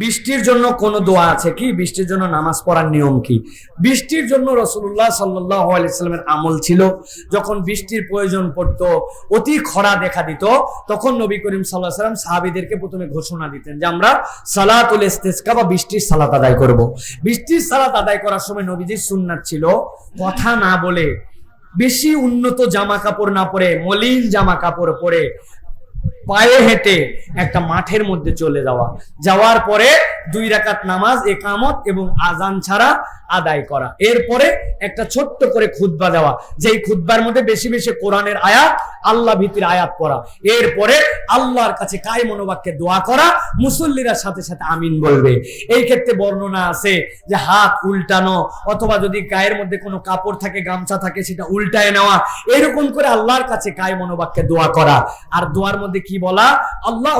বৃষ্টির জন্য কোন দোয়া আছে কি বৃষ্টির জন্য নামাজ পড়ার নিয়ম কি বৃষ্টির জন্য রসুল্লাহ সাল্লামের আমল ছিল, যখন বৃষ্টির প্রয়োজন পড়ত, অতি খরা দেখা দিত, তখন নবী করিম সাল্লাহ সাল্লাম সাহাবিদেরকে প্রথমে ঘোষণা দিতেন যে আমরা সালাতুল ইস্তেসকা বা বৃষ্টির সালাত আদায় করব। বৃষ্টির সালাত আদায় করার সময় নবীজির সুন্নাত ছিল, কথা না বলে, বেশি উন্নত জামা কাপড় না পরে, মলিন জামা কাপড় পরে পায়ে হেঁটে একটা মাঠের মধ্যে চলে যাওয়া। যাওয়ার পরে দুই রাকাত নামাজ, একামত এবং আজান ছাড়া আদায় করা। এরপরে একটা ছোট্ট করে খুদ্া দেওয়া। যেই খুতবার মধ্যে বেশি বেশি কোরআনের আয়াত আল্লাহ ভীতির আয়াত পড়া। এরপরে আল্লাহর কাছে কায় মনোবাক্যে দোয়া করা, মুসল্লিরা সাথে সাথে আমিন বলবে। এই ক্ষেত্রে বর্ণনা আছে যে হাত উল্টানো অথবা যদি গায়ের মধ্যে কোনো কাপড় থাকে, গামছা থাকে, সেটা উল্টায় নেওয়া, এরকম করে আল্লাহর কাছে কায় মনোবাক্যে দোয়া করা। আর দোয়ার মধ্যে কি বলা? আল্লাহ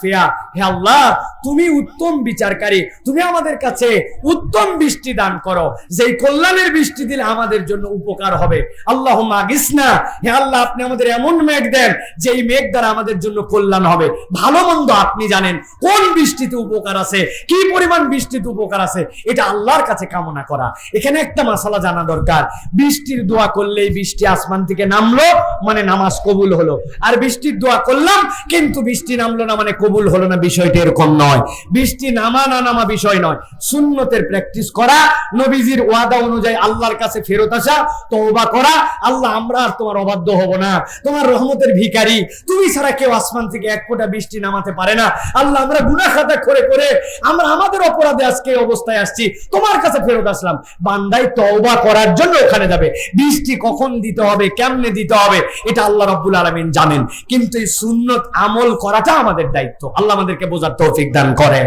ফেয়া হে আল্লাহ, তুমি উত্তম বিচারকারী। তুমি আমাদের কাছে উত্তম বৃষ্টি দান করো। যেই কল্যাণের বৃষ্টি দিলে আমাদের জন্য উপকার হবে। আল্লাহ মাগিসনা হে আল্লাহ আপনি আমাদের এমন মেঘ দেন, যেই মেঘ দ্বারা আমাদের জন্য কল্যাণ হবে। ভালো মন্দ আপনি জানেন, কোন বৃষ্টিতে উপকার আছে, কি পরিমাণ বৃষ্টিতে উপকার আছে, এটা আল্লাহর কাছে কামনা করা। এখানে একটা মশালা জানা দরকার। বৃষ্টির দোয়া করলেই বৃষ্টি আসমান থেকে নামলো মানে নামাজ কবুল হলো। আর বৃষ্টির দোয়া করলাম, কিন্তু বৃষ্টি নামলো না মানে কবুল হলো না, বিষয়টা এরকম নয়। বৃষ্টি নামা না নামা বিষয় নয়। সুন্নতের প্র্যাকটিস করা, নবীজির ওয়াদা অনুযায়ী আল্লাহর কাছে ফেরত আসা, তওবা করা, আল্লাহ আমরা আর তোমার অবাধ্য হব না। তোমার রহমতের ভিখারি, তুমি ছাড়া কেউ আসমান থেকে এক ফোঁটা বৃষ্টি নামাতে পারে না। আল্লাহ, আমরা গুনাহ খাতা করে করে আমরা আমাদের অপরাধে আজকে অবস্থায় আসছি। তোমার কাছে ফেরত আসলাম। বান্দাই তওবা করার জন্য ওখানে যাবে। বৃষ্টি কখন দিতে হবে, কেমনে দিতে হবে, এটা আল্লাহ রাব্বুল আলামিন জানেন। কিন্তু এই সুন্নত আমল করাটা আমাদের দায়িত্ব। আল্লাহ আমাদেরকে বোঝার তৌফিক দান করেন।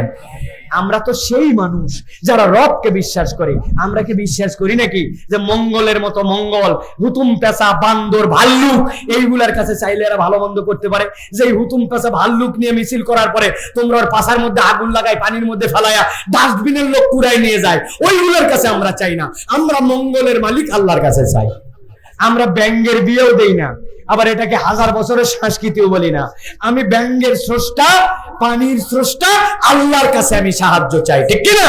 আমরা তো সেই মানুষ যারা রবকে বিশ্বাস করে। আমরা কি বিশ্বাস করি নাকি? যে মঙ্গলের মতো মঙ্গল, হুতুম পেশা বান্দর, ভাল্লুক, এইগুলার কাছে চাইলে এরা ভালো মন্দ করতে পারে। যে হুতুম পেশা ভাল্লুক নিয়ে মিছিল করার পরে তোমরা ওর পাশার মধ্যে আগুন লাগাই পানির মধ্যে ফেলায়া ডাস্টবিনের লোক কুড়াই নিয়ে যায়। ওইগুলোর কাছে আমরা চাই না। আমরা মঙ্গলের মালিক আল্লাহর কাছে চাই। আমরা ব্যাঙ্গের বিয়েও দেই না। আবার এটাকে হাজার বছরের সংস্কৃতিও বলি না। আমি ব্যাঙ্গের স্রষ্টা পানির স্রষ্টা আল্লাহর কাছে আমি সাহায্য চাই ঠিক কিনা?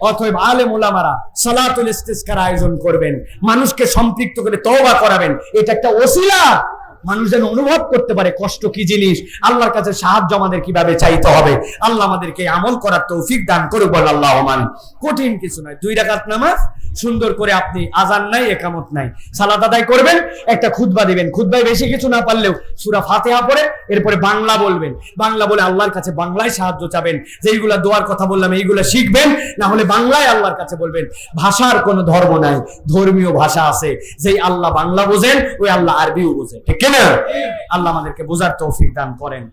অতএব আলে মোলামারা সালাতুল ইস্তিসকার আয়োজন করবেন মানুষকে সম্পৃক্ত করে তওবা করাবেন এটা একটা ওসিলা। মানুষ যেন অনুভব করতে পারে কষ্ট কি জিনিস আল্লাহর কাছে সাহায্য আমাদের কীভাবে চাইতে হবে আল্লাহ আমাদেরকে আমল করার তৌফিক দান করুক বল আল্লাহ মান। কঠিন কিছু নয় দুই রাকাত নামাজ সুন্দর করে আপনি আজান নাই একামত নাই। সালাত আদায় করবেন একটা খুতবা দিবেন। খুতবায় বেশি কিছু না পারলেও সুরা ফাতেহা পড়ে এরপরে বাংলা বলবেন। বাংলা বলে আল্লাহর কাছে বাংলায় সাহায্য চাবেন। যেইগুলা দোয়ার কথা বললাম এইগুলা শিখবেন না হলে বাংলায় আল্লাহর কাছে বলবেন ভাষার কোনো ধর্ম নাই ধর্মীয় ভাষা আছে যেই আল্লাহ বাংলা বোঝেন ওই আল্লাহ আরবিও বোঝেন ঠিক না আল্লাহ আমাদেরকে বোঝার তৌফিক দান করেন।